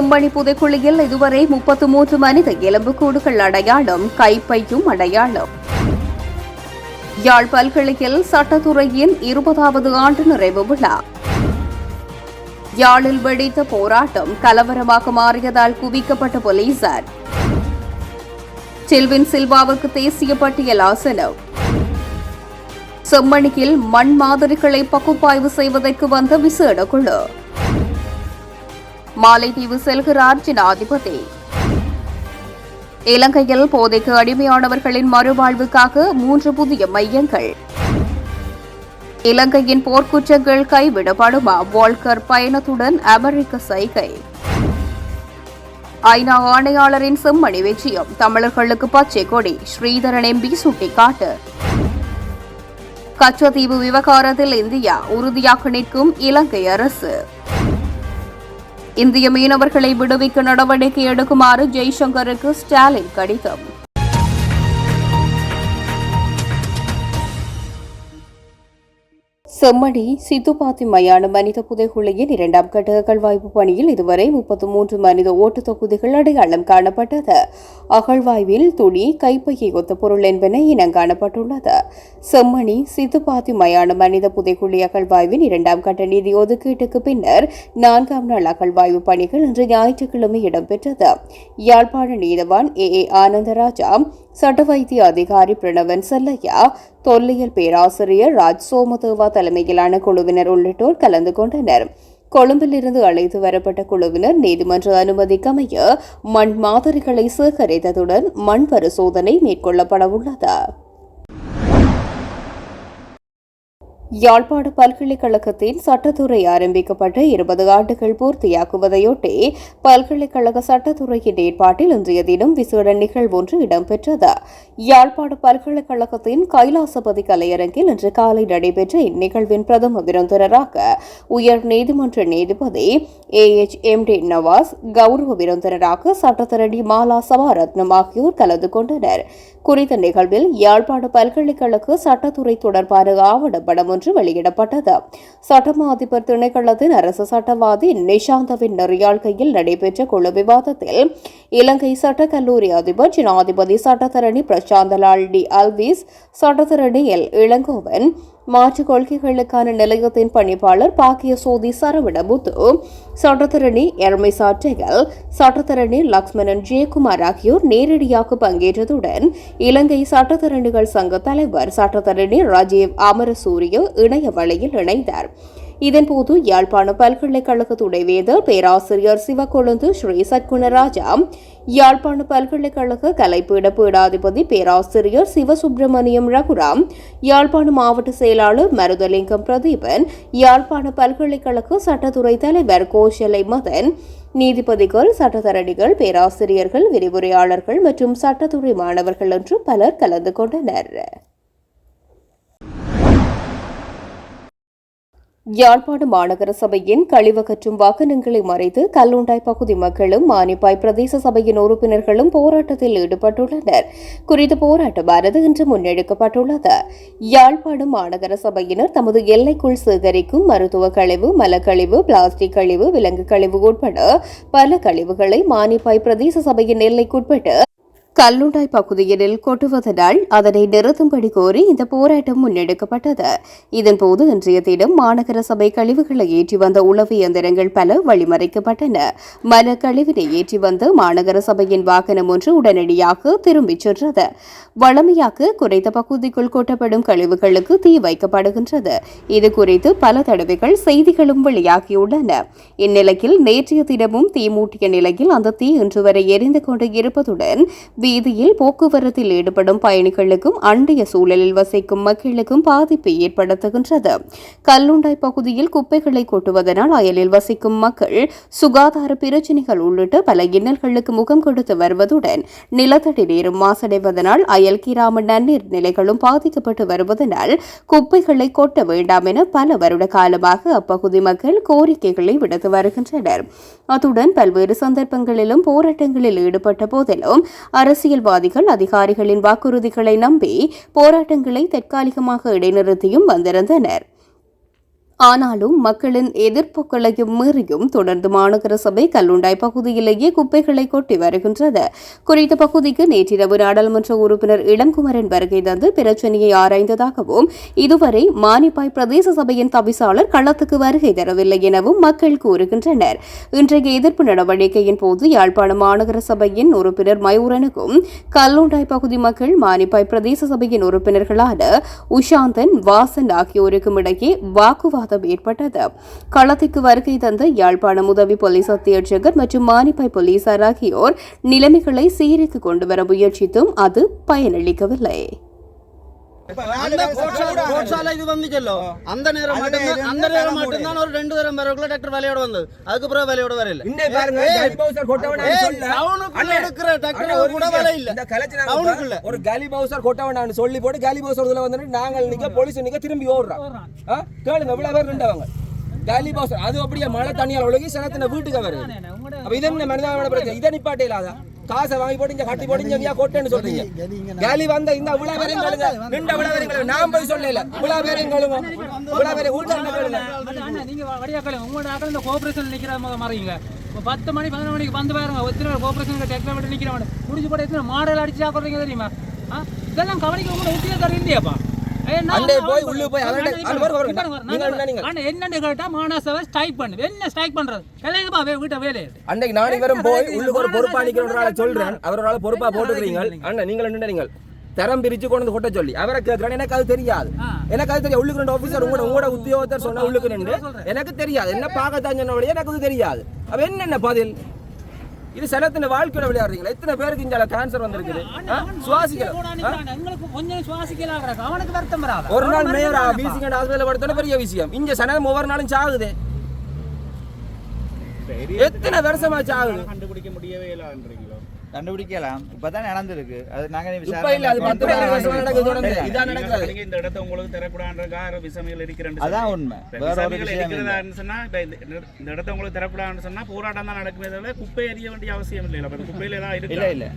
செம்மணி புதைக்குழியில் இதுவரை முப்பத்து மூன்று மனித எலும்புக்கூடுகள் அடையாளம் கைப்பையும் அடையாளம். யாழ் பல்கலையில் சட்டத்துறையின் இருபதாவது ஆண்டு நிறைவு விழா. யாழில் வெடித்த போராட்டம் கலவரமாக மாறியதால் குவிக்கப்பட்ட போலீசார். செல்வின் சில்வாவுக்கு தேசிய பட்டியல் ஆசனம். செம்மணியில் மண் மாதிரிகளை பகுப்பாய்வு செய்வதற்கு வந்த விசேட குழு. மாலைதீவு செல்கிறார் ஜனாதிபதி. இலங்கையில் போதைக்கு அடிமையானவர்களின் மறுவாழ்வுக்காக மூன்று புதிய மையங்கள். இலங்கையின் போர்க்குற்றங்கள் கைவிடப்படுமா? வால்கர் பயணத்துடன் அமெரிக்க சைகை. ஐநா ஆணையாளரின் செம்மணி வெற்றியம். தமிழர்களுக்கு பச்சை கொடி. ஸ்ரீதரன் எம்பி சுட்டிக்காட்டு. கச்சத்தீவு விவகாரத்தில் இந்தியா உறுதியாக நிற்கும் இலங்கை அரசு. இந்திய மீனவர்களை விடுவிக்க நடவடிக்கை எடுக்குமாறு ஜெய்சங்கருக்கு ஸ்டாலின் கடிதம். செம்மணி சித்துப்பாத்தி மயான மனித புதைகுழியின் இரண்டாம் கட்ட அகழ்வாய்வு பணியில் இதுவரை முப்பத்தி மூன்று மனித ஓட்டு தொகுதிகள் அடையாளம் காணப்பட்டது. அகழ்வாய்வில் துணி கைப்பையை ஒத்த பொருள் என்பன இனம் காணப்பட்டுள்ளது. செம்மணி சித்துப்பாத்தி மயான மனித புதைக்குழி அகழ்வாய்வின் இரண்டாம் கட்ட நிதி ஒதுக்கீட்டுக்கு பின்னர் நான்காம் நாள் அகழ்வாய்வு பணிகள் இன்று ஞாயிற்றுக்கிழமை இடம்பெற்றது. யாழ்ப்பாண நீதவான் ஏ ஏ ஆனந்தராஜா சட்ட வைத்திய அதிகாரி பிரணவன் செல்லையா தொல்லியல் பேராசிரியர் ராஜ் சோமதேவா தலைமையிலான குழுவினர் உள்ளிட்டோர் கலந்து கொண்டனர். கொழும்பிலிருந்து அழைத்து வரப்பட்ட குழுவினர் நீதிமன்ற அனுமதிக்கமைய மண் மாதிரிகளை சேகரித்ததுடன் மண் பரிசோதனை மேற்கொள்ளப்படவுள்ளது. யாழ்ப்பாண பல்கலைக்கழகத்தின் சட்டத்துறை ஆரம்பிக்கப்பட்டு இருபது ஆண்டுகள் பூர்த்தியாக்குவதையொட்டி பல்கலைக்கழக சட்டத்துறையின் ஏற்பாட்டில் இன்றைய தினம் விசேட நிகழ்வு ஒன்று இடம்பெற்றது. யாழ்ப்பாண பல்கலைக்கழகத்தின் கைலாசபதி கலையரங்கில் இன்று காலை நடைபெற்ற இந்நிகழ்வின் பிரதம விருந்தினராக உயர் நீதிமன்ற நீதிபதி A H M D Nawaz கௌரவ விருந்தினராக சட்டத்தரணி மாலா சபாரத்னம் ஆகியோர் கலந்து கொண்டனர். குறித்த நிகழ்வில் யாழ்ப்பாண பல்கலைக்கழக சட்டத்துறை தொடர்பான ஆவணப்படம் ஒன்று வெளியிடப்பட்டது. சட்டமா அதிபர் திணைக்களத்தின் அரசு சட்டவாதி நிஷாந்தவின் நெறியாழ்கையில் நடைபெற்ற குழு விவாதத்தில் இலங்கை சட்டக்கல்லூரி அதிபர் ஜனாதிபதி சட்டத்தரணி பிரசாந்தலால் டி. அல்விஸ் சட்டத்தரணி எல் இளங்கோவன் மாற்றுக் கொள்கைகளுக்கான நிலையத்தின் பணிப்பாளர் பாக்கிய சோதி சரவணமுத்து சட்டத்தரணி எர்மிசா டெகல் சட்டத்தரணி லக்ஷ்மணன் ஜெயக்குமார் ஆகியோர் நேரடியாக பங்கேற்றதுடன் இலங்கை சட்டத்தரணிகள் சங்க தலைவர் சட்டத்தரணி ராஜீவ் அமரசூரிய இணைய வழியில் இணைந்தார். இதன்போது யாழ்ப்பாண பல்கலைக்கழக துணைவேந்தர் பேராசிரியர் சிவக்கொழுந்து ஸ்ரீ சத்குணராஜா யாழ்ப்பாண பல்கலைக்கழக கலைப்பீட பீடாதிபதி பேராசிரியர் சிவசுப்பிரமணியம் ரகுராம் யாழ்ப்பாண மாவட்ட செயலாளர் மருதலிங்கம் பிரதீபன் யாழ்ப்பாண பல்கலைக்கழக சட்டத்துறை தலைவர் கோஷலை மதன் நீதிபதிகள் சட்டத்தரணிகள் பேராசிரியர்கள் விரிவுரையாளர்கள் மற்றும் சட்டத்துறை மாணவர்கள் என்று பலர் கலந்து கொண்டனர். யாழ்ப்பாண மாநகர சபையின் கழிவகற்றும் வாகனங்களை மறைத்து கல்லுண்டாய் பகுதி மக்களும் மானிப்பாய் பிரதேச சபையின் உறுப்பினர்களும் போராட்டத்தில் ஈடுபட்டுள்ளனர். குறித்த போராட்டமானது இன்று முன்னெடுக்கப்பட்டுள்ளது. யாழ்ப்பாணம் மாநகர சபையினர் தமது எல்லைக்குள் சேகரிக்கும் மருத்துவ கழிவு மலக்கழிவு பிளாஸ்டிக் கழிவு விலங்கு கழிவு உட்பட பல கழிவுகளை மானிப்பாய் பிரதேச சபையின் எல்லைக்குட்பட்டு கல்லுண்டாய் பகுதியில் கொட்டுவதனால் அதனை நிறுத்தும்படி கோரி இந்த போராட்டம் முன்னெடுக்கப்பட்டது. இதன்போது இன்றைய தினம் மாநகர சபை கழிவுகளை ஏற்றி வந்த உளவு இயந்திரங்கள் பல வழிமறைக்கப்பட்டன. மல கழிவினை ஏற்றி வந்த மாநகர சபையின் வாகனம் ஒன்று உடனடியாக திரும்பிச் சென்றது. வளமையாக குறைந்த பகுதிக்குள் கொட்டப்படும் கழிவுகளுக்கு தீ வைக்கப்படுகின்றது. இது குறித்து பல தடவைகள் செய்திகளும் வெளியாகியுள்ளன. இந்நிலையில் நேற்றைய தினமும் தீ மூட்டிய நிலையில் அந்த தீ இன்று வரை எரிந்து கொண்டு இருப்பதுடன் வீதியில் போக்குவரத்தில் ஈடுபடும் பயணிகளுக்கும் அண்டைய சூழலில் வசிக்கும் மக்களுக்கும் பாதிப்பை ஏற்படுத்துகின்றது. கல்லுண்டாய் பகுதியில் குப்பைகளை கொட்டுவதனால் அயலில் வசிக்கும் மக்கள் சுகாதார பிரச்சினைகள் உள்ளிட்ட பல இன்னல்களுக்கு முகம் கொடுத்து வருவதுடன் நிலத்தடி நீரும் மாசடைவதனால் அயல் கிராம நன்னீர் நிலைகளும் பாதிக்கப்பட்டு வருவதனால் குப்பைகளை கொட்ட வேண்டாம் என பல வருட காலமாக அப்பகுதி மக்கள் கோரிக்கைகளை விடுத்து வருகின்றனர். அத்துடன் பல்வேறு சந்தர்ப்பங்களிலும் போராட்டங்களில் ஈடுபட்ட போதிலும் அரசியல்வாதிகள் அதிகாரிகளின் வாக்குறுதிகளை நம்பி போராட்டங்களை தற்காலிகமாக இடைநிறுத்தியும் வந்திருந்தனர். ஆனாலும் மக்களின் எதிர்ப்புகளையும் மீறியும் தொடர்ந்து மாநகர சபை கல்லுண்டாய் பகுதியிலேயே குப்பைகளை கொட்டி வருகின்றது. குறித்த பகுதிக்கு நேற்றிரவு நாடாளுமன்ற உறுப்பினர் இளங்குமரன் வருகை தந்து பிரச்சனையை ஆராய்ந்ததாகவும் இதுவரை மானிப்பாய் பிரதேச சபையின் தவிசாளர் களத்துக்கு வருகை தரவில்லை எனவும் மக்கள் கூறுகின்றனர். இன்றைய எதிர்ப்பு நடவடிக்கையின் போது யாழ்ப்பாண மாநகர சபையின் உறுப்பினர் மயூரனுக்கும் கல்லுண்டாய் பகுதி மக்கள் மானிப்பாய் பிரதேச சபையின் உறுப்பினர்களான உஷாந்தன் வாசன் ஆகியோருக்கும் இடையே வாக்குவாதம் ஏற்பட்டது. களத்திற்கு வருகை தந்த யாழ்ப்பாணம் உதவி போலீஸ் அத்தியட்சகர் மற்றும் மானிப்பாய் போலீசார் ஆகியோர் நிலைமைகளை சீருக்கு கொண்டு வர முயற்சித்தும் அது பயனளிக்கவில்லை. அந்த நேரம் மட்டும்தான் அந்த நேரம் மட்டும்தான் ஒரு ரெண்டு தரம் வரக்குள்ள டாக்டர் வேலையோட வந்தது. அதுக்கு பிறகு வேலையோட வரையில இன்னே பாருங்க கலி பவுசர் கொட்டவனா சொல்ல. டவுனுக்குள்ள எடுக்கிற அண்ணே, டாக்டர் ஒரு கூட நிமிஷம். வேலை இல்ல. இந்த கலெக்டர் டவுனுக்குள்ள. ஒரு காலி பவுசர் சொல்லி போட்டு காலி பவுசர் இதுல வந்துட்டு நாங்கள் நிக்க போலீஸ் நிக்க திரும்பி ஓடுறோம்? கேளுங்க இவ்வளவு பேர் நின்றவங்க. காலி பவுசர் அது அப்படியே மழை தண்ணியால் ஒழுகி சனத்தின வீட்டுக்கு வருது அப்ப இது என்ன மனிதான பிரச்சனை? இதை நிப்பாட்டே இல்லாத காசை வாங்கி போட்டு இங்க கட்டி போட்டு இங்க கொட்டேன்னு சொல்றீங்க. காலி வந்த இந்த இவ்வளவு பேரையும் கேளுங்க. நின்ற இவ்வளவு பேரையும் கேளுங்க. நான் போய் சொல்லல. இவ்வளவு பேரையும் பேரையும் உள்ள இருந்து கேளுங்க? அண்ணா, நீங்க வடியாக்கல உங்களோட ஆக்கள் இந்த கோஆபரேஷன் நிக்கிற மாதிரி மாறீங்க. இப்போ பத்து மணி பதினொரு மணிக்கு வந்து பாருங்க. எத்தனை கோஆபரேஷன் டெக்ல விட்டு நிக்கிறவன். முடிஞ்சு போட்டு எத்தனை மாடல் அடிச்சு சாப்பிட்றீங்க தெரியுமா? இதெல்லாம் கவனிக்க உங்களை உத்தியோக தர இல்லையாப்பா? அண்டே போய் உள்ளே போய் அவர்கிட்ட- அது பாருங்க, பாருங்க. நீங்க என்ன நீங்க? என்னன்னு கேட்டா மானசவை ஸ்ட்ரைக் பண்ணு. என்ன ஸ்ட்ரைக் பண்றது? கிளைங்கப்பா வீட்டை வேலையை அன்னைக்கு நான் இவரும் போய் உள்ளுக்கு ஒரு பொறுப்பா நிக்கிறவரால சொல்றேன். அவரால பொறுப்பா போட்டுக்கிறீங்க. அண்ணா நீங்கள் என்ன நீங்கள் தரம் பிரிச்சு கொண்டு வந்து கொட்ட சொல்லி. அவரை கேட்கிறேன் எனக்கு அது தெரியாது. எனக்கு அது தெரியாது. உள்ளுக்கு ரெண்டு ஆபீசர் உங்களோட உங்களோட உத்தியோகத்தர் சொன்ன உள்ளுக்கு ரெண்டு எனக்கு தெரியாது. என்ன பார்க்கத்தான் சொன்ன எனக்கு தெரியாது. அப்ப என்னென்ன பதில்? இது சனத்தின வாழ்க்கையோட விளையாடுறீங்களா? எத்தனை பேருக்கு இங்க கேன்சர் வந்திருக்குது சுவாசிக்கலாம் ஒரு நாள் மேயர் பிசிங்க ஹாஸ்பிட்டல் படுத்தோட பெரிய விஷயம் இங்க சனம் ஒவ்வொரு நாளும் சாகுது. எத்தனை வருஷமா சாகுது? கண்டுபிடிக்க முடியவே இல்லைன்றீங்களோ கண்டுபிடிக்கலாம். இப்பதான் நடந்திருக்கு. அது நாங்க இப்ப இல்ல அது பத்து பதினஞ்சு வருஷமா நடக்குது தொடர்ந்து. இதான் நடக்கிறது நீங்க இந்த இடத்த உங்களுக்கு தரக்கூடாதுன்றதுக்காக விசமிகள் இருக்கிறேன் அதான் உண்மை. வேற ஒரு விஷயம் இல்லை. சொன்னா இந்த இடத்த உங்களுக்கு தரக்கூடாதுன்னு சொன்னா போராட்டம் தான் நடக்குமே தவிர குப்பை எறிய வேண்டிய அவசியம் இல்லை குப்பையில தான் இல்ல இருக்கு? இல்ல.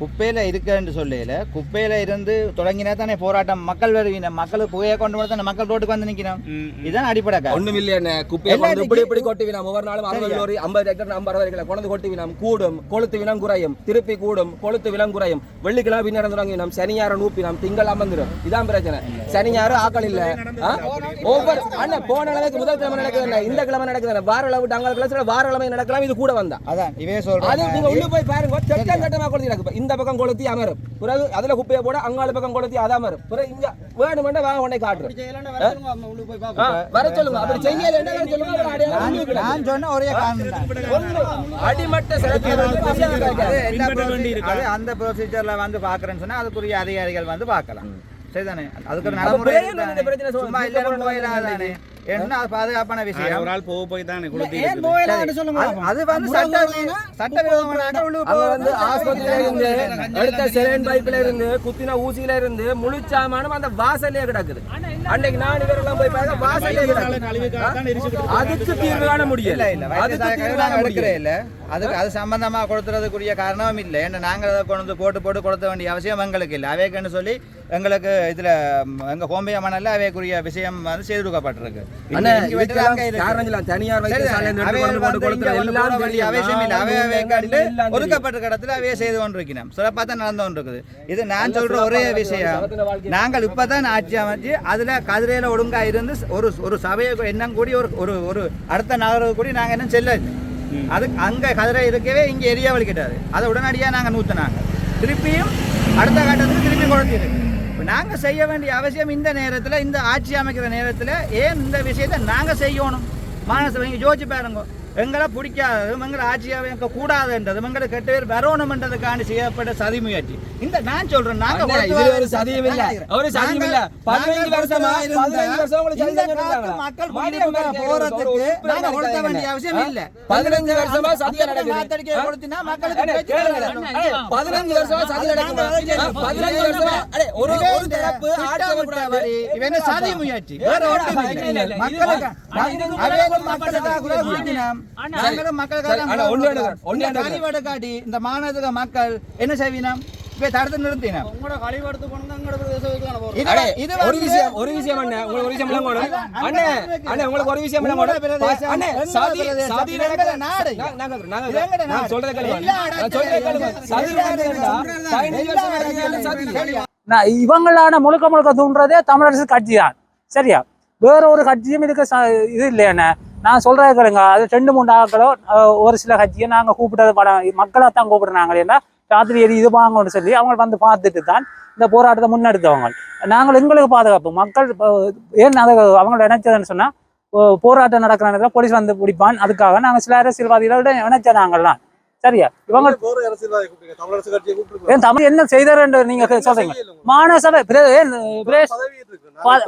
குப்பையில இருக்குன்னு சொல்லல. குப்பையில இருந்து தொடங்கினா தானே போராட்டம். மக்கள் வருவீங்க மக்கள் புகையை கொண்டு வந்து தானே மக்கள் ரோட்டுக்கு வந்து நிக்கணும். இதுதான் அடிப்படை காரணம். ஒண்ணும் இல்லையா குப்பையை கொண்டு இப்படி கொட்டி வினாம் ஒவ்வொரு நாளும் அறுபது. லோரி ஐம்பது ஏக்கர் ஐம்பது ஏக்கர் கொண்டு கொட்டி வினாம் கூடும். கொளுத்து வினம் குறையும். திருப்பி கூடும். கொளுத்து விலம் குறையும். வெள்ளிக்கிழமை பின் நடந்துறாங்க நாம் சனியாரம் நூப்பினாம். திங்கள் அமர்ந்துடும். இதான் பிரச்சனை. சனியாரம் ஆக்கள் இல்ல? ஒவ்வொரு அண்ணன் போன நாளைக்கு முதல் கிழமை நடக்குது இந்த கிழமை நடக்குது வார அளவு அங்க கிளை வார கிழமை நடக்கலாம். இது கூட வந்தா. அதான் இவே அது சொல்றாங்க நீங்க உள்ள போய் பாருங்க. சட்டம் சட்டமா கொடுத்து இந்த பக்கம் கொளுத்தி அமரும். பிறகு அதுல குப்பையை போட அங்கால பக்கம் கொளுத்தி அது அமரும். பிறகு இங்க வேணுமெண்டா வாங்க உடனே காட்டுறேன் வர சொல்லுங்க அப்படி செய்யல நான் சொன்ன ஒரே அடிமட்ட அந்த ப்ரொசீஜர்ல வந்து பாக்குறேன்னு சொன்னா அதுக்குரிய அதிகாரிகள் வந்து பார்க்கலாம். சரிதானே? அதுக்கு நடைமுறை பிரச்சனை. சும்மா போயிடாதானே? அது பாதுகாப்பான விஷயம்? ஒரு ஆள் போக போய் தானே அது- வந்து சட்ட சட்டவிரோதமான வந்து ஆஸ்பத்திரியில இருந்து எடுத்த செலன் பைப்ல இருந்து குத்தின ஊசியில இருந்து முழு சாமானும் அந்த வாசல்லே கிடக்குது. அன்னைக்கு நான் இவரெல்லாம் போய் பார்க்க வாசல்லே கிடக்குது. அதுக்கு தீர்வு காண முடியல. அதுக்கு தீர்வு காண முடியல. இல்ல. அதுக்கு அது சம்பந்தமா கொடுத்துறதுக்குரிய காரணமும் இல்லை. ஏன்னா நாங்கள் அதை கொண்டு வந்து போட்டு போட்டு கொடுத்த வேண்டிய அவசியம் எங்களுக்கு இல்லை. அவைக்குன்னு சொல்லி எங்களுக்கு இதுல ம், எங்க கோம்பைய மணல்ல அவைக்குரிய விஷயம் வந்து செய்து கொடுக்கப்பட்டிருக்கு. அவசியம் இல்லை. அவை அவை கண்டு. ஒதுக்கப்பட்ட கடத்துல அவைய செய்து கொண்டிருக்கிறோம். சிறப்பாக தான் நடந்து கொண்டிருக்குது. இது நான் சொல்ற ஒரே விஷயம். நாங்கள் இப்பதான் ஆட்சி அமைச்சு அதுல கதிரையில ஒழுங்கா இருந்து ஒரு ஒரு சபையை எண்ணம் கூடி ஒரு ஒரு அடுத்த நகர்வு கூடி நாங்க என்ன செல்ல அது அங்க கதிரை இருக்கவே இங்க எரியா வலிக்கிட்டாரு அதை உடனடியா நாங்க நூத்துனாங்க. திருப்பியும் அடுத்த கட்டத்துக்கு திருப்பி குழந்தைருக்கு இப்போ நாங்க செய்ய வேண்டிய அவசியம் இந்த நேரத்துல இந்த ஆட்சி அமைக்கிற நேரத்துல ஏன் இந்த விஷயத்தை நாங்க செய்யணும்? மானசபை இங்க யோசிச்சு பாருங்க. எங்களை பிடிக்காததும் எங்களை ஆட்சி அமைக்க கூடாதுன்றதும் எங்களை கெட்ட பேர் வரணும்ன்றதுக்காண்டி செய்யப்பட்ட சதி முயற்சி இந்த நான் சொல்றேன் நாங்க கொடுத்து ஒரு சதியும் இல்ல. ஒரு சதியும் இல்ல. பதினஞ்சு வருஷமா, கொடுத்து பதினஞ்சு வருஷம். மக்கள் போறதுக்கு நாங்க கிடைக்காது. வேண்டிய அவசியம் இல்ல பதினஞ்சு வருஷமா சதி அந்த நடக்குது. கொடுத்தீங்கன்னா மக்களுக்கு பதினஞ்சு வருஷமா சதி நடக்குமா? ஆ, பதினஞ்சு வருஷமா அடே, ஒரு ஒரு தரப்பு ஆட்சி இவன் சதி முயற்சி வேற ஒன்றும் இல்லை. இல்ல. மக்களுக்கு நாங்களும் மக்களுக்காக இந்த காட்டி மாநகர மக்கள் என்ன செய்வினோம்? தடுத்து ஒரு விஷயம் ஒரு விஷயம் அண்ணே உங்களுக்கு ஒரு விஷயம் அண்ணே அண்ணே உங்களுக்கு ஒரு விஷயம் அண்ணே சதி சதி நாடு. நான். சொல்றத கேளுங்க. நான் சொல்றத கேளுங்க. சதி பதினஞ்சு வருஷம் சதி நான் இவங்களான முழுக்க முழுக்க தூண்டுறதே தமிழரசு கட்சி தான் சரியா? வேற ஒரு கட்சியும் இதுக்கு ச- இது இல்லையாண்ணே நான் சொல்றது கேளுங்க அது ரெண்டு மூணு ஆக்களோ ஒரு சில கட்சியை நாங்க கூப்பிட்டது படம் மக்களை தான் கூப்பிடுறாங்களே ராத்திரி எரி இது வாங்கணும்னு சொல்லி அவங்க வந்து பார்த்துட்டு தான் இந்த போராட்டத்தை முன்னெடுத்தவங்க. நாங்கள் எங்களுக்கு பாதுகாப்பு. மக்கள் ஏன் அதை அவங்கள நினைச்சதுன்னு சொன்னால் போராட்டம் நடக்கிற நேரத்தில் போலீஸ் வந்து பிடிப்பான். அதுக்காக நாங்கள் சில அரசியல்வாதிகளோட இணைச்ச நாங்கள்லாம் சரியா? இவங்க ஏன் தமிழ் என்ன செய்தாருன்னு நீங்க சொல்றீங்க? மாநசபை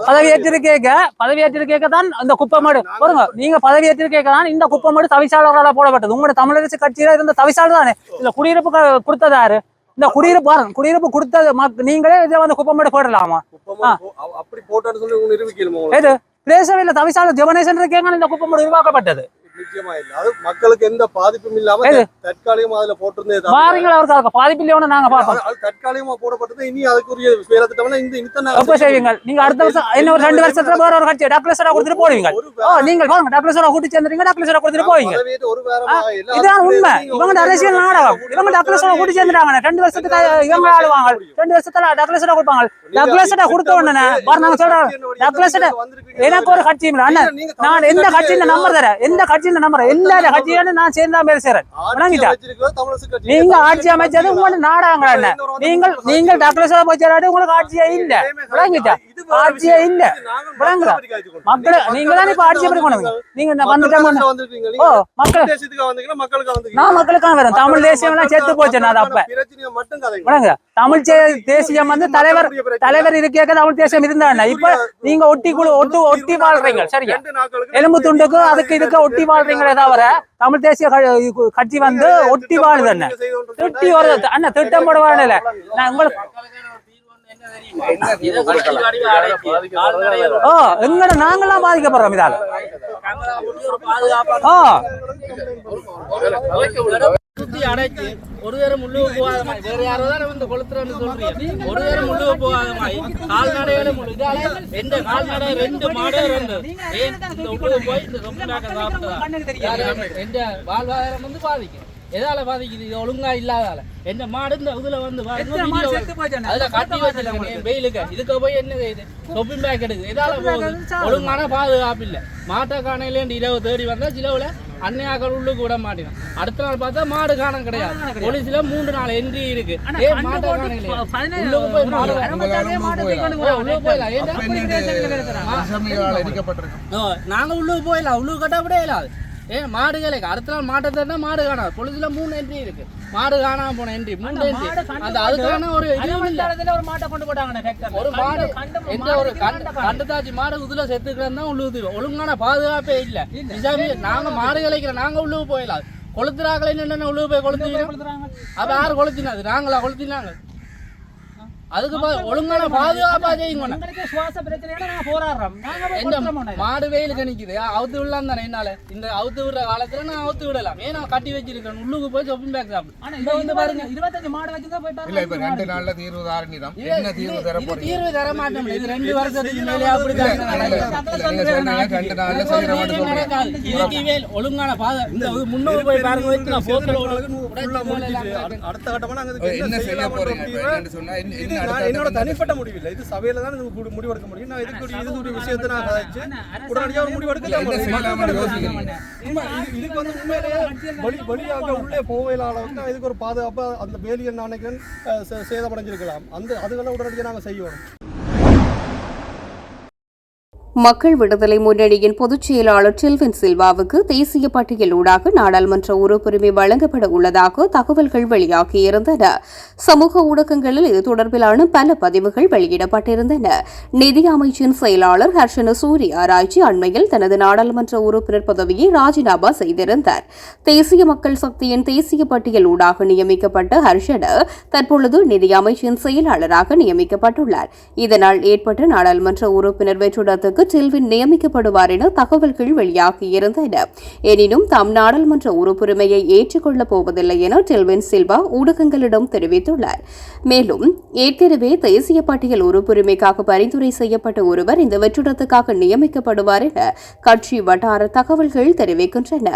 பதவியேற்றிருக்கேக்க பதவியேற்றிருக்கேக்க தான் இந்த குப்பமேடு. பாருங்க நீங்க பதவியேற்றிருக்கேக்க தான் இந்த குப்பமேடு தவிசாளர்களால் போடப்பட்டது. உங்களோட தமிழரசு கட்சியில இருந்த தவிசாளர் தானே இதுல குடியிருப்பு கொடுத்ததாரு இந்த குடியிருப்பு பாருங்க குடியிருப்பு கொடுத்தது நீங்களே இதை வந்து குப்பமேடு போடலாமா? அப்படி போட்டான்னு சொல்லி நிரூபிக்கணுமா பேசவே இல்லை தவிசாளர் ஜெபனேசன் இருக்கேங்க இந்த குப்பமேடு உருவாக்கப்பட்டது. நிச்சயமா இல்ல. அது மக்களுக்கு எந்த பாதிப்பும் இல்லாம? தற்காலிகமா அதுல போட்டிருந்தே தவிர- வாரீங்களா அவருக்கு பாதிப்பு இல்லையோன்னு நாங்க பார்ப்போம். அது- தற்காலிகமா போடப்பட்டது இனி அதுக்குரிய வேலை திட்டம்னா இந்த இத்தனை செய்வீங்க நீங்க அடுத்த வருஷம் இன்னும் ஒரு ரெண்டு வருஷத்துல வேற ஒரு கட்சி கொடுத்துட்டு போவீங்க டாக்லஸரா கூட்டி சேர்ந்துறீங்க கொடுத்துட்டு போவீங்க வாரமா எல்லா இதுதான் உண்மை. நீங்க இவங்க அரசியல் நாடகம். இவங்க கூட்டி சேர்ந்துட்டாங்க. ரெண்டு வருஷத்துக்கு இவங்க ஆடுவாங்க. ரெண்டு வருஷத்துல டக்ளஸோட கொடுப்பாங்க டக்ளஸோட கொடுத்த உடனே பாரு நாங்க சொல்றோம். டக்ளஸோட எனக்கு ஒரு கட்சி நான் எந்த கட்சியின் நம்பர் தரேன் எந்த கட்சியின் நம்பர் எல்லா கட்சியோட நான் சேர்ந்தா பேர் சேரேன். விளங்கிட்டா? நீங்க ஆட்சி அமைச்சது உங்களோட நாடகங்கள் என்ன? நீங்கள் நீங்கள் போய் சேராது உங்களுக்கு ஆட்சியே இல்ல. விளங்கிட்டா ஆட்சியே இல்ல. விளங்குதா மக்களை நீங்க தான் இப்ப ஆட்சி எப்படி நீங்க இந்த வந்துட்டோம் ஓ மக்கள். நான் மக்களுக்காக வரேன். தமிழ் தேசியம் எல்லாம் செத்து போச்சு நான் அது அப்ப. விளங்குதா தமிழ் சே- தேசியம் வந்து தலைவர் தலைவர் இருக்கேக்க தமிழ் தேசியம் இருந்தா இப்ப நீங்க ஒட்டி குழு ஒட்டு ஒட்டி வாழ்றீங்க. சரியா? எலும்பு துண்டுக்கு அதுக்கு இதுக்கு ஒட்டி வாழ்றீங்களே தவிர தமிழ் தேசிய கட்சி வந்து ஒட்டி வாழுது திட்டி வருது அண்ணன் திட்டம் போட நான் உங்களுக்கு எங்கட நாங்கெல்லாம் பாதிக்கப்படுறோம் இதால. ஓ சுத்தி அடைச்சு ஒரு தரம் உள்ளுக்கு போகாதமாய் வேற யாரோ தானே வந்து கொளுத்துறன்னு சொல்றீங்க. ஒரு தரம் உள்ளுக்கு போகாதமாய் கால்நடையோட இதால எந்த கால்நடை ரெண்டு மாடு இருந்தது ஏன் இந்த உள்ளுக்கு போய் இந்த சொம்புனாக்க சாப்பிட்டதா? எந்த வாழ்வாதாரம் வந்து பாதிக்கும். எதால பாதிக்குது? இது ஒழுங்கா இல்லாதால. எந்த மாடு இந்த இதுல வந்து? அதுல கட்டி செத்து வெயிலுக்கு. இதுக்கு போய் என்ன செய்யுது? சொப்பிங் பேக் எடுக்குது. எதால போகுது? ஒழுங்கான பாதுகாப்பு இல்ல. மாட்டை காணையிலேருந்து இரவு தேடி வந்தா சிலவுல அன்னையாக்கள் உள்ளுக்கு விட மாட்டேன். அடுத்த நாள் பார்த்தா மாடு காணம் கிடையாது. போலீஸ்ல மூன்று நாள் என்ட்ரி இருக்கு. கண்டு மாட்டை காணையில போயிடலாம். நாங்க உள்ளுக்கு போயிடலாம். உள்ளுக்கு கட்ட விட ஏன் மாடு கிடையாது அடுத்த நாள் மாட்டை தேடினா மாடு காணாது பொழுதுல மூணு என்ட்ரி இருக்கு. மாடு காணாம போன என்ட்ரி மூணு என்ட்ரி அந்த அதுக்கான ஒரு ஒரு மாட்டை கொண்டு tractorல. ஒரு மாடு எந்த ஒரு. கண்டுதாச்சி மாடு உதுல செத்துக்கிறதா உள்ளுக்கு ஒழுங்கான பாதுகாப்பே இல்ல. நிஜாமே நாங்க மாடு கலைக்கிற நாங்க உள்ளுக்கு போயிடலாம். கொளுத்துறாங்களே என்ன உள்ளுக்கு போய் கொளுத்துறாங்க. அப்ப யாரு கொளுத்தினது? நாங்களா கொளுத்தினாங்க. அதுக்கு பா- ஒழுங்கான பாதுகாப்பா செய்யுங்க எங்களுக்கு சுவாச பிரச்சனையோட போராடுறோம். நாங்க. மாடு வெயிலுக்கு நிக்குது அவுத்து விடலாம் தானே என்னால? இந்த அவுத்து விடுற காலத்துல நான் அவுத்து விடலாம். ஏன் நான் கட்டி வச்சிருக்கேன்? உள்ளுக்கு போய் ஷாப்பிங் பேக் சாப்பிடு. ஆனா இப்ப வந்து பாருங்க இருபத்தஞ்சு மாடு வச்சுதான் போய் பாருங்க. இல்ல இப்ப ரெண்டு நாள்ல தீர்வு தாரணிதான் இது- என்ன தீர்வு தர போறீங்க? தீர்வு தர மாட்டோம். இது ரெண்டு வருஷத்துக்கு மேலே அப்படி மேல் ஒழுங்கான பாதை இந்த முன்னூறு போய் பாருங்க வச்சு நான் போக்கில் அடுத்த கட்டமா நாங்க என்ன செய்ய போறீங்க? சொன்னா என்ன- என்னோட தனிப்பட்ட முடிவு இல்லை இது சபையில தான் இது முடிவெடுக்க முடியும் நான் இதுக்கு இது ஒரு விஷயத்தை நான் கதைச்சு உடனடியாக ஒரு முடிவெடுக்க இதுக்கு வந்து உண்மையிலேயே வெளி வெளியாக உள்ளே போவையில அளவுக்கு இதுக்கு ஒரு பாதுகாப்பு அந்த வேலியன் நான் நினைக்கிறேன் சேதமடைஞ்சிருக்கலாம். அந்த அதுக்கெல்லாம் உடனடியாக நாங்கள் செய்யணும் மக்கள் விடுதலை முன்னணியின் பொதுச் செயலாளர் செல்வன் சில்வாவுக்கு தேசிய பட்டியல் ஊடாக நாடாளுமன்ற உறுப்புரிமை வழங்கப்பட உள்ளதாக தகவல்கள் வெளியாகியிருந்தன. சமூக ஊடகங்களில் இது தொடர்பிலான பல பதிவுகள் வெளியிடப்பட்டிருந்தன. நிதி அமைச்சின் செயலாளர் ஹர்ஷன சூரிய ஆராய்ச்சி அண்மையில் தனது நாடாளுமன்ற உறுப்பினர் பதவியை ராஜினாமா செய்திருந்தார். தேசிய மக்கள் சக்தியின் தேசிய பட்டியல் ஊடாக நியமிக்கப்பட்ட ஹர்ஷன தற்பொழுது நிதி அமைச்சின் செயலாளராக நியமிக்கப்பட்டுள்ளார். இதனால் ஏற்பட்ட நாடாளுமன்ற உறுப்பினர் வெற்றிடத்துக்கு டில்வின் நியமிக்கப்படுவார் என தகவல்கள் வெளியாகியிருந்தன எனினும் தம் நாடாளுமன்ற உறுப்புரிமையை ஏற்றுக்கொள்ளப் போவதில்லை என டில்வின் சில்வா ஊடகங்களிடம் தெரிவித்துள்ளார். மேலும் ஏற்கனவே தேசிய பட்டியல் உறுப்புரிமைக்காக பரிந்துரை செய்யப்பட்ட ஒருவர் இந்த வெற்றிடத்துக்காக நியமிக்கப்படுவார் என கட்சி வட்டார தகவல்கள் தெரிவிக்கின்றன.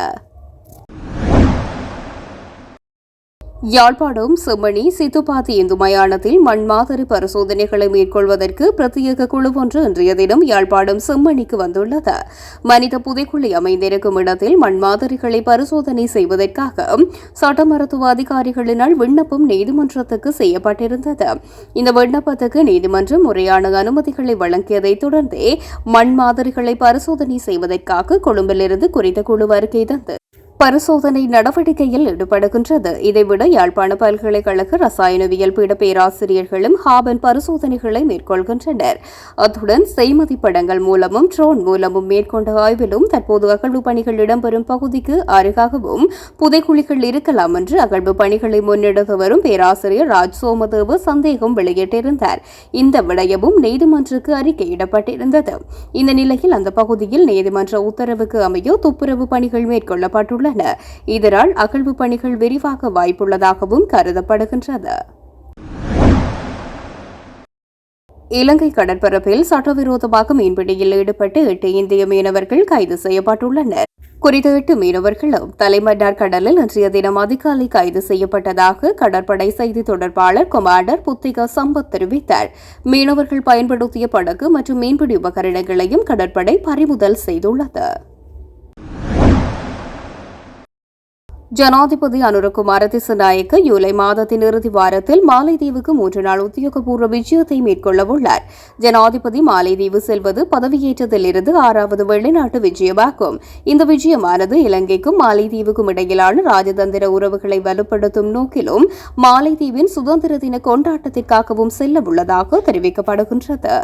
யாழ்ப்பாணம் செம்மணி சித்துப்பாத்தி இந்து மயானத்தில் மண் மாதிரி பரிசோதனைகளை மேற்கொள்வதற்கு பிரத்யேக குழு ஒன்று இன்றைய தினம் யாழ்ப்பாணம் செம்மணிக்கு வந்துள்ளது. மனித புதைக்குழி அமைந்திருக்கும் இடத்தில் மண் மாதிரிகளை பரிசோதனை செய்வதற்காக சட்ட மருத்துவ அதிகாரிகளினால் விண்ணப்பம் நீதிமன்றத்துக்கு செய்யப்பட்டிருந்தது. இந்த விண்ணப்பத்துக்கு நீதிமன்றம் முறையான அனுமதிகளை வழங்கியதைத் தொடர்ந்தே மண் மாதிரிகளை பரிசோதனை செய்வதற்காக கொழும்பிலிருந்து குறித்த குழு வருகை தந்தது. பரிசோதனை நடவடிக்கையில் ஈடுபடுகின்றது. இதைவிட யாழ்ப்பாண பல்கலைக்கழக ரசாயனவியல் பீட பேராசிரியர்களும் ஹாபன் பரிசோதனைகளை மேற்கொள்கின்றனர். அத்துடன் செய்மதி படங்கள் மூலமும் ட்ரோன் மூலமும் மேற்கொண்ட ஆய்விலும் தற்போது அகழ்வு பணிகள் இடம்பெறும் பகுதிக்கு அருகாகவும் புதைக்குழிகள் இருக்கலாம் என்று அகழ்வு பணிகளை முன்னெடுத்து வரும் பேராசிரியர் ராஜ் சோமதேவ சந்தேகம் வெளியிட்டிருந்தார். இந்த விடயமும் நீதிமன்றக்கு அறிக்கையிடப்பட்டிருந்தது. இந்த நிலையில் அந்த பகுதியில் நீதிமன்ற உத்தரவுக்கு அமைய துப்புரவு பணிகள் உள்ளன. இதனால் அகழ்வு பணிகள் விரிவாக வாய்ப்புள்ளதாகவும் கருதப்படுகின்றது. இலங்கை கடற்பரப்பில் சட்டவிரோதமாக மீன்பிடியில் ஈடுபட்டு எட்டு இந்திய மீனவர்கள் கைது செய்யப்பட்டுள்ளனர். குறித்த எட்டு மீனவர்களும் தலைமன்னார் கடலில் இன்றைய தினம் அதிகாலை கைது செய்யப்பட்டதாக கடற்படை செய்தி தொடர்பாளர் கொமாண்டர் புத்திகா சம்பத் தெரிவித்தார். மீனவர்கள் பயன்படுத்திய படகு மற்றும் மீன்பிடி உபகரணங்களையும் கடற்படை பறிமுதல் செய்துள்ளது. ஜனாதிபதி அனுரகுமார திசநாயக்க ஜூலை மாதத்தின் இறுதி வாரத்தில் மாலைதீவுக்கு மூன்று நாள் உத்தியோகபூர்வ விஜயத்தை மேற்கொள்ளவுள்ளார் ஜனாதிபதி மாலைதீவு செல்வது பதவியேற்றதிலிருந்து ஆறாவது வெளிநாட்டு விஜயமாகும். இந்த விஜயமானது இலங்கைக்கும் மாலைதீவுக்கும் இடையிலான ராஜதந்திர உறவுகளை வலுப்படுத்தும் நோக்கிலும் மாலைதீவின் சுதந்திர தின கொண்டாட்டத்திற்காகவும் செல்ல உள்ளதாக தெரிவிக்கப்படுகின்றது.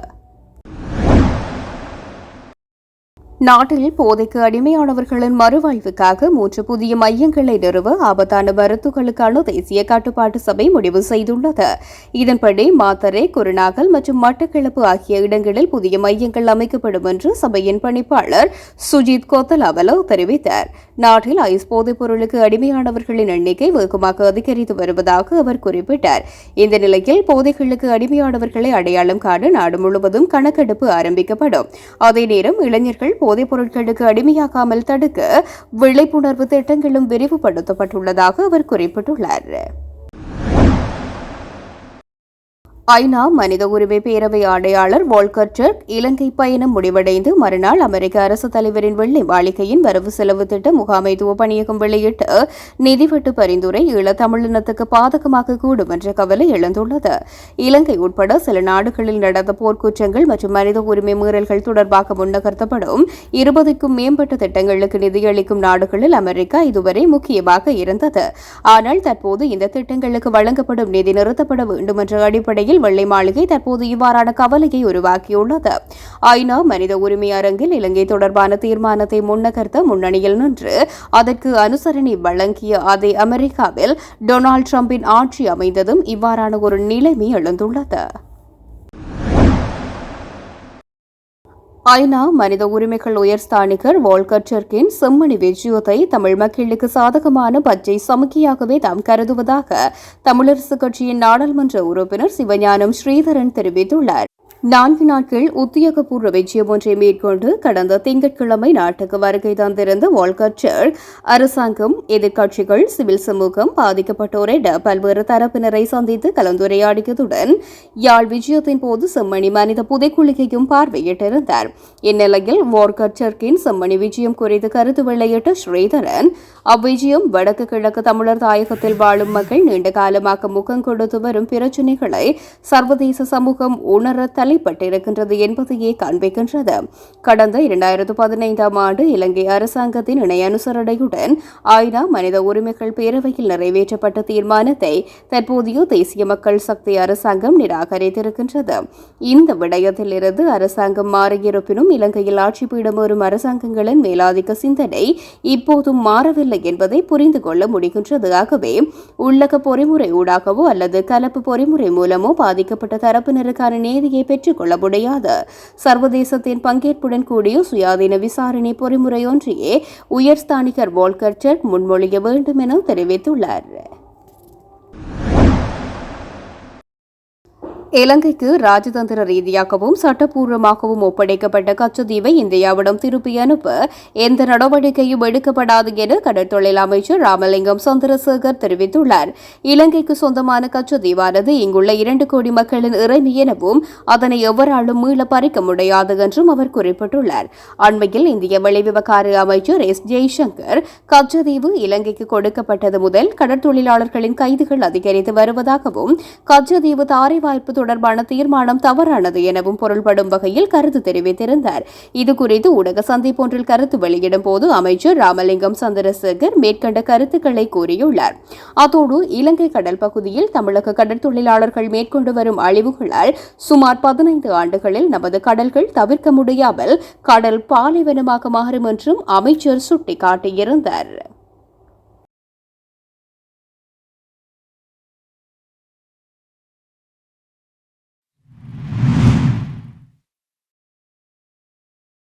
நாட்டில் போதைக்கு அடிமையானவர்களின் மறுவாழ்வுக்காக மூன்று புதிய மையங்களை நிறுவ ஆபத்தான மருத்துவர்களுக்கான தேசிய கட்டுப்பாட்டு சபை முடிவு செய்துள்ளது. இதன்படி மாத்தரை குருநாகல் மற்றும் மட்டக்கிளப்பு ஆகிய இடங்களில் புதிய மையங்கள் அமைக்கப்படும் என்று சபையின் பணிப்பாளர் சுஜித் கோத்தலாவலோ தெரிவித்தார். நாட்டில் ஐஸ் போதைப் பொருளுக்கு அடிமையானவர்களின் எண்ணிக்கை வேகமாக அதிகரித்து வருவதாக அவர் குறிப்பிட்டார். இந்த நிலையில் போதைகளுக்கு அடிமையானவர்களை அடையாளம் காண நாடு முழுவதும் கணக்கெடுப்பு ஆரம்பிக்கப்படும். அதே நேரம் இளைஞர்கள் போதைப் பொருட்களுக்கு அடிமையாகாமல் தடுக்க விழிப்புணர்வு திட்டங்களும் விரிவுபடுத்தப்பட்டுள்ளதாக அவர் குறிப்பிட்டுள்ளார். ஐநா மனித உரிமை பேரவை ஆணையாளர் வால்கர் டர்க் இலங்கை பயணம் முடிவடைந்து மறுநாள் அமெரிக்க அரசு தலைவரின் வெள்ளை மாளிகையின் வரவு செலவு திட்ட முகாமைத்துவ பணியகம் வெளியிட்ட நிதிவெட்டு பரிந்துரை ஈழத்தமிழினத்துக்கு பாதகமாக கூடும் என்ற கவலை எழுந்துள்ளது. இலங்கை உட்பட சில நாடுகளில் நடந்த போர்க்குற்றங்கள் மற்றும் மனித உரிமை மீறல்கள் தொடர்பாக முன்னகர்த்தப்படும் இருபதுக்கும் மேம்பட்ட திட்டங்களுக்கு நிதியளிக்கும் நாடுகளில் அமெரிக்கா இதுவரை முக்கியமாக இருந்தது. ஆனால் தற்போது இந்த திட்டங்களுக்கு வழங்கப்படும் நிதி நிறுத்தப்பட வேண்டும் என்ற அடிப்படையில் வெள்ளை மாளிகை தற்போது இவ்வாறான கவலையை உருவாக்கியுள்ளது. ஐநா மனித உரிமை அரங்கில் இலங்கை தொடர்பான தீர்மானத்தை முன்னகர்த்த முன்னணியில் நின்று அதற்கு அனுசரணை வழங்கிய அதே அமெரிக்காவில் டொனால்டு டிரம்பின் ஆட்சி அமைந்ததும் இவ்வாறான ஒரு நிலைமை எழுந்துள்ளது. ஐநா மனித உரிமைகள் உயர்ஸ்தானிகர் வால்கர் டர்க்கின் செம்மணி விஜயத்தை தமிழ் மக்களுக்கு சாதகமான பச்சை சமுக்கியாகவே தாம் கருதுவதாக தமிழரசுக் கட்சியின் நாடாளுமன்ற உறுப்பினர் சிவஞானம் ஸ்ரீதரன் தெரிவித்துள்ளார். நான்கு நாட்கள் உத்தியோகபூர்வ விஜயம் ஒன்றை மேற்கொண்டு கடந்த திங்கட்கிழமை நாட்டுக்கு வருகை தந்திருந்த வால்கர்ச்சர் அரசாங்கம் எதிர்க்கட்சிகள் சிவில் சமூகம் பாதிக்கப்பட்டோரிட பல்வேறு தரப்பினரை சந்தித்து கலந்துரையாடியதுடன் யாழ் விஜயத்தின் போது செம்மணி மனித புதைக்குழியையும் பார்வையிட்டிருந்தார். இந்நிலையில் வால்கர்ச்சர்க்கின் செம்மணி விஜயம் குறித்து கருத்து வெளியிட்ட ஸ்ரீதரன் அவ்விஜயம் வடக்கு கிழக்கு தமிழர் தாயகத்தில் வாழும் மக்கள் நீண்ட காலமாக முகம் கொடுத்து வரும் பிரச்சினைகளை சர்வதேச சமூகம் உணர தலைப்பட்டிருக்கின்றது என்பதையே காண்பிக்கின்றது. கடந்த இரண்டாயிரத்து பதினைந்தாம் ஆண்டு இலங்கை அரசாங்கத்தின் இணை அனுசரணையுடன் ஐநா மனித உரிமைகள் பேரவையில் நிறைவேற்றப்பட்ட தீர்மானத்தை தற்போதைய தேசிய மக்கள் சக்தி அரசாங்கம் நிராகரித்திருக்கின்றது. இந்த விடயத்திலிருந்து அரசாங்கம் மாறியிருப்பினும் இலங்கையில் ஆட்சி பீடம் வரும் அரசாங்கங்களின் மேலாதிக்க சிந்தனை இப்போதும் மாறவில்லை என்பதை புரிந்து கொள்ள முடிகின்றது. ஆகவே உள்ளக பொறிமுறை ஊடாகவோ அல்லது கலப்பு பொறிமுறை மூலமோ பாதிக்கப்பட்ட தரப்பினருக்கான நீதியை ஏற்றுக்கொள்ள முடியாது. சர்வதேசத்தின் பங்கேற்புடன் கூடிய சுயாதீன விசாரணை பொறிமுறை ஒன்றையே உயர்ஸ்தானிகர் வால்கர் சர்க் முன்மொழிய வேண்டும் என தெரிவித்துள்ளார். இலங்கைக்கு ராஜதந்திர ரீதியாகவும் சட்டப்பூர்வமாகவும் ஒப்படைக்கப்பட்ட கச்சத்தீவை இந்தியாவிடம் திருப்பி அனுப்ப எந்த நடவடிக்கையும் எடுக்கப்படாது என கடற்தொழில் அமைச்சர் ராமலிங்கம் சந்திரசேகர் தெரிவித்துள்ளார். இலங்கைக்கு சொந்தமான கச்சத்தீவானது இங்குள்ள இரண்டு கோடி மக்களின் இறைமை எனவும் அதனை எவராலும் மீள பறிக்க முடியாது என்றும் அவர் குறிப்பிட்டுள்ளார். அண்மையில் இந்திய வெளிவிவகார அமைச்சர் எஸ் ஜெய்சங்கர் கச்சத்தீவு இலங்கைக்கு கொடுக்கப்பட்டது முதல் கடற்தொழிலாளர்களின் கைதுகள் அதிகரித்து வருவதாகவும் கச்சத்தீவு தாரை வாய்ப்பு தொடர்பான தீர்மானம் தவறானது எனவும் பொருள்படும் வகையில் கருத்து தெரிவித்திருந்தார். இதுகுறித்து ஊடக சந்திப்பொன்றில் கருத்து வெளியிடும் போது அமைச்சர் ராமலிங்கம் சந்திரசேகர் மேற்கண்ட கருத்துக்களை கூறியுள்ளார். அதோடு இலங்கை கடல் பகுதியில் தமிழக கடற்தொழிலாளர்கள் மேற்கொண்டு வரும் அழிவுகளால் சுமார் பதினைந்து ஆண்டுகளில் நமது கடல்கள் தவிர்க்க முடியாமல் கடல் பாலைவனமாக மாறும் என்றும் அமைச்சர் சுட்டிக்காட்டியிருந்தார்.